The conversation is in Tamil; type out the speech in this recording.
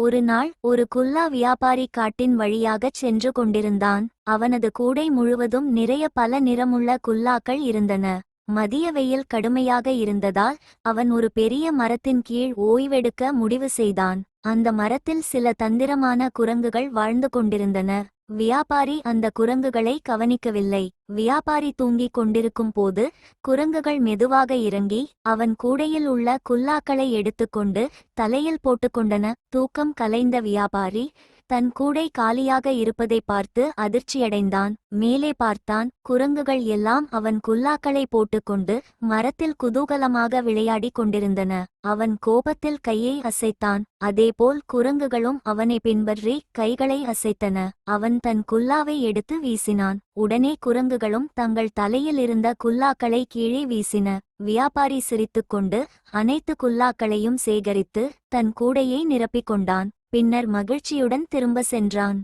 ஒரு நாள் ஒரு குல்லா வியாபாரி காட்டின் வழியாகச் சென்று கொண்டிருந்தான். அவனது கூடை முழுவதும் நிறைய பல நிறமுள்ள குல்லாக்கள் இருந்தன. மதிய வெயில் கடுமையாக இருந்ததால் அவன் ஒரு பெரிய மரத்தின் கீழ் ஓய்வெடுக்க முடிவு செய்தான். அந்த மரத்தில் சில தந்திரமான குரங்குகள் வாழ்ந்து கொண்டிருந்தன. வியாபாரி அந்த குரங்குகளை கவனிக்கவில்லை. வியாபாரி தூங்கிக் கொண்டிருக்கும் போது குரங்குகள் மெதுவாக இறங்கி அவன் கூடையில் உள்ள குல்லாக்களை எடுத்துக்கொண்டு தலையில் போட்டுக்கொண்டன. தூக்கம் கலைந்த வியாபாரி தன் கூடை காலியாக இருப்பதை பார்த்து அதிர்ச்சியடைந்தான். மேலே பார்த்தான் குரங்குகள் எல்லாம் அவன் குல்லாக்களை போட்டுக்கொண்டு மரத்தில் குதூகலமாக விளையாடிக் கொண்டிருந்தன. அவன் கோபத்தில் கையை அசைத்தான். அதேபோல் குரங்குகளும் அவனை பின்பற்றி கைகளை அசைத்தன. அவன் தன் குல்லாவை எடுத்து வீசினான். உடனே குரங்குகளும் தங்கள் தலையில் இருந்த குல்லாக்களை கீழே வீசின. வியாபாரி சிரித்துக்கொண்டு அனைத்து குல்லாக்களையும் சேகரித்து தன் கூடையை நிரப்பிக் கொண்டான். பின்னர் மகிழ்ச்சியுடன் திரும்ப சென்றான்.